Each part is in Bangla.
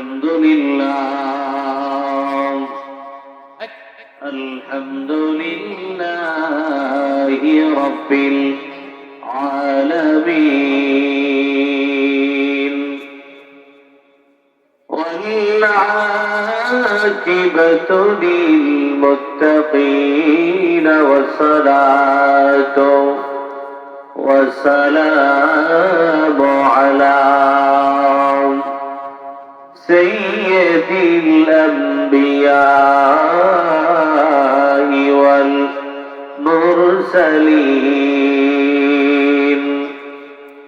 الحمد لله. الحمد لله رب العالمين. والعاقبة للمتقين والصلاة والسلام على سيد الأنبياء والمرسلين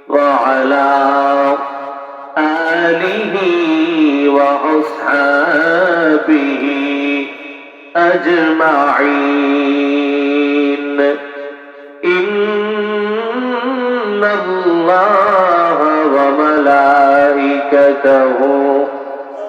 وعلى آله وأصحابه أجمعين. إن الله وملائكته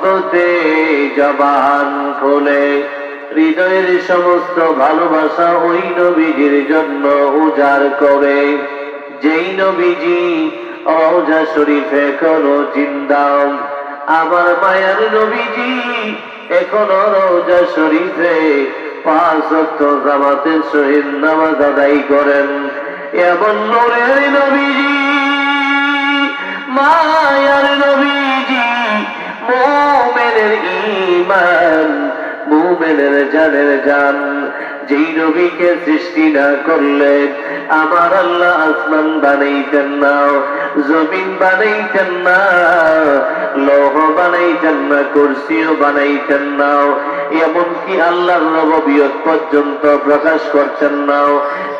মহব্বতে জবান খোলে। হৃদয়ের সমস্ত ভালোবাসা ওই নবীজির জন্য উজাড় করে। যেই নবীজি অজা শরীফ এখনও জিন্দাও আমার মায়ার নবীজি এখনও রোজা শরীফে পাঁচ জামাতের সহিত নামাজ আদায় করেন। এমন নূরের নবীজি, মায়ার নবীজি ইমান মোমেনের জানের জান। যেই নবীকে সৃষ্টি না করলে আমার আল্লাহ আসমান বানাইতেন না, জমিন বানাইতেন না, লৌহ বানাইতেন না, কুরসিও বানাইতেন না। এমনকি আল্লাহর নববিয়ত পর্যন্ত প্রকাশ করছেন না।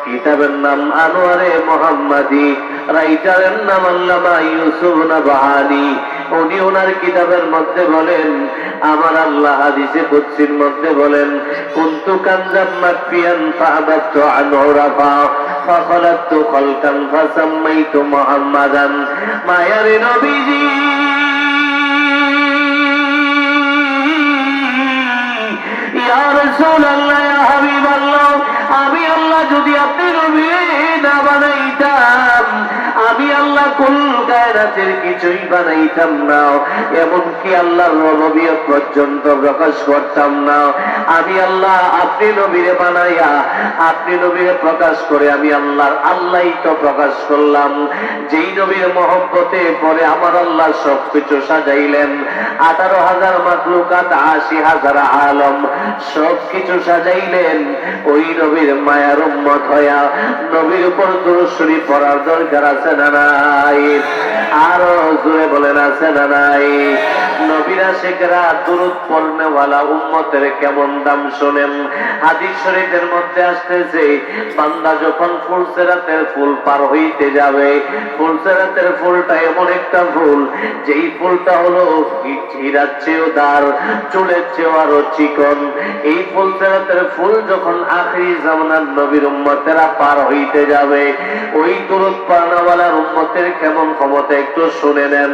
কিতাবের নাম আনোয়ারে মোহাম্মদী, রাইটারের নাম আল্লামা ইউসুফ না বাহানি উনি ওনার কিতাবের মধ্যে বলেন, আমার আল্লাহ হাদিসে কুৎসির মধ্যে বলেন, কুন্তু কানজাম মাকফিয়ান ফাখালাতু খালকান ফাসাম্মাইতু মুহাম্মাদান। মায়ারে নবীজি, ইয়া রাসূলুল্লাহ কিছুই বানাইতাম না। এমনকি আল্লাহর পর্যন্ত প্রকাশ করতাম না। আমি আল্লাহ, আপনি নবীরে বানাইয়া, আপনি নবীরে প্রকাশ করে আমি আল্লাহর, আল্লাহই তো প্রকাশ করলাম। যেই নবীর মহব্বতে পরে আমার আল্লাহ সবকিছু সাজাইলেন। আঠারো হাজার মাকলুকাত আশি হাজার আলম, সবকিছু সাজাইলেন। ওই নবীর মায়ার উম্মত হইয়া নবীর উপর দুরুশ্বরী পড়ার দরকার আছে না নাই। আরও জোরে বলেন, আছে না নাই? নবীরা শেখরা পড়নেওয়ালা উম্মতের কেমন দাম শোনেন? হাদিস শরীফের মধ্যে আসতেছে, বান্দা যখন ফুলসেরাতের ফুল পার হইতে যাবে, ফুলসেরাতের ফুলটা এমন একটা ফুল, যেই ফুলটা হলো হীরার চেয়েও দার, চুলের চেয়েও আরও চিকন। এই ফুলসেরাতের ফুল যখন আখরি জামানার নবীর উম্মতেরা পার হইতে যাবে, ওই দুরুদ পারনাওয়ালার উম্মতের কেমন ক্ষমতা একটু শুনে নেন।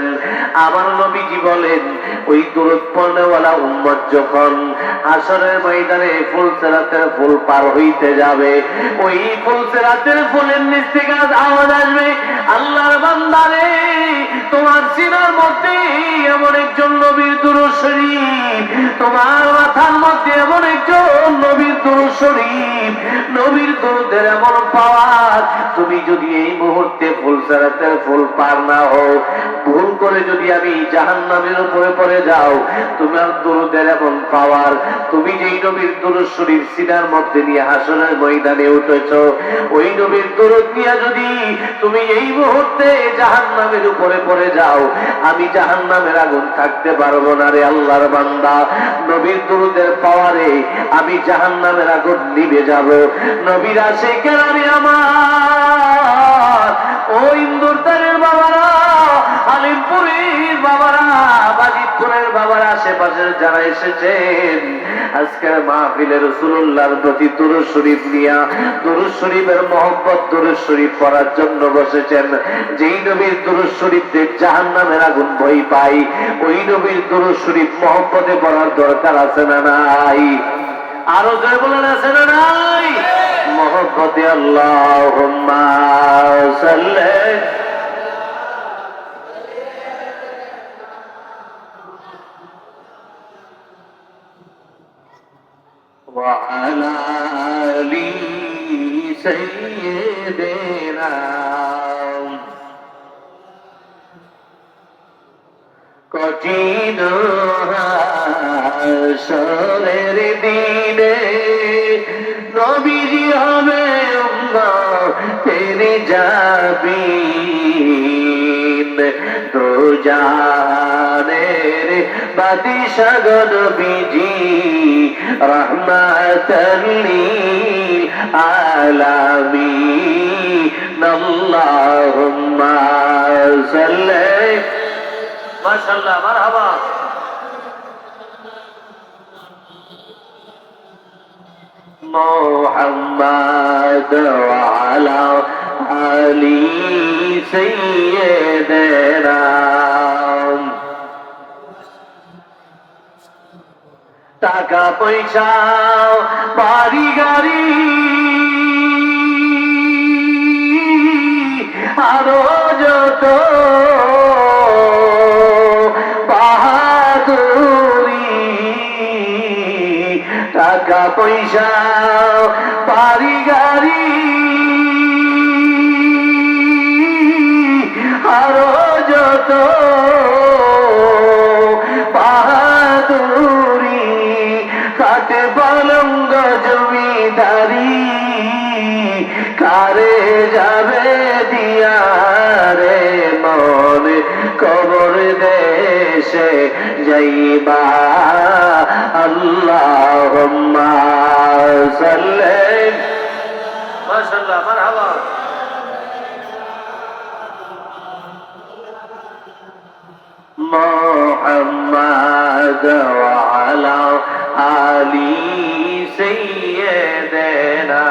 আমার নবীজি বলেন, ওই দূরত পড়নেওয়ালা উম্মত যখন আসরের ময়দানে ফুল সেরাতের ফুল পার হইতে যাবে, ওই ফুল সেরাতের ফুলের নিচ থেকে আওয়াজ আসবে, আল্লাহর বান্দারে, তোমার সিনার মধ্যে এমন একজন নবীর দুরূদ শরীফ, তোমার মাথার মধ্যে এমন একজন নবীর দুরূদ শরীফ, নবীর দুরুদের এমন পাওয়ার তুমি যদি এই মুহূর্তে ফুল সারাতে ফুল পার না হও, ভুল করে যদি আমি জাহান্নামের উপরে পড়ে যাও, তোমার এমন পাওয়ার, তুমি যেই নবীর শরীফ সিনার মধ্যে নিয়ে হাসনের ময়দানে উঠেছ, ওই নবীর যদি তুমি এই মুহূর্তে জাহান্নামের উপরে পড়ে যাও, আমি জাহান্নামের আগুন থাকতে পারব না রে আল্লাহর বান্দা। নবীর দুরুদের পাওয়ারে আমি জাহান্নামের আগুন নিভে যাব। নবীর আসে কেরানি আমার। ও ইন্দুরদারের বাবারা, আলিমপুরের বাবারা, বাজিতপুরের বাবারা, আশেপাশের যারা এসেছেন, আজকের মাহফিলের রসুল্লাহর প্রতি দুরুদ শরীফ নিয়া, দুরুদ শরীফের মোহাম্মদ দুরুদ শরীফ পড়ার জন্য বসেছেন। যেই নবীর দুরুদ শরীফ দেখ জাহান্নামের আগুন ভয় পাই ওই নবীর দুরুদ শরীফ মোহাম্মদে পড়ার দরকার আছে না নাই? আরো জয় বলেন আছে না নাই মোহাম্মদে আল্লাহ সাল্লাল্লাহু وعلى آل سيدنا কঠিন হাসরের দিনে তেরে যাবি তো জানের বাতি সাগর বিজি রহমাতলি আলামি আল্লাহুম্মা সাল্লি মাশাআল্লাহ মারহাবা محمد وعلى পয়সা বাড়ি গাড়ি। আরও যত বাহাদুরি টাকা পয়সা বাড়ি যাবে দিয়া রে মন কবর দেশে যাইবা আল্লাহ সাল্লেন মাশাআল্লাহ মারহাবা محمد وعلى آل سيدنا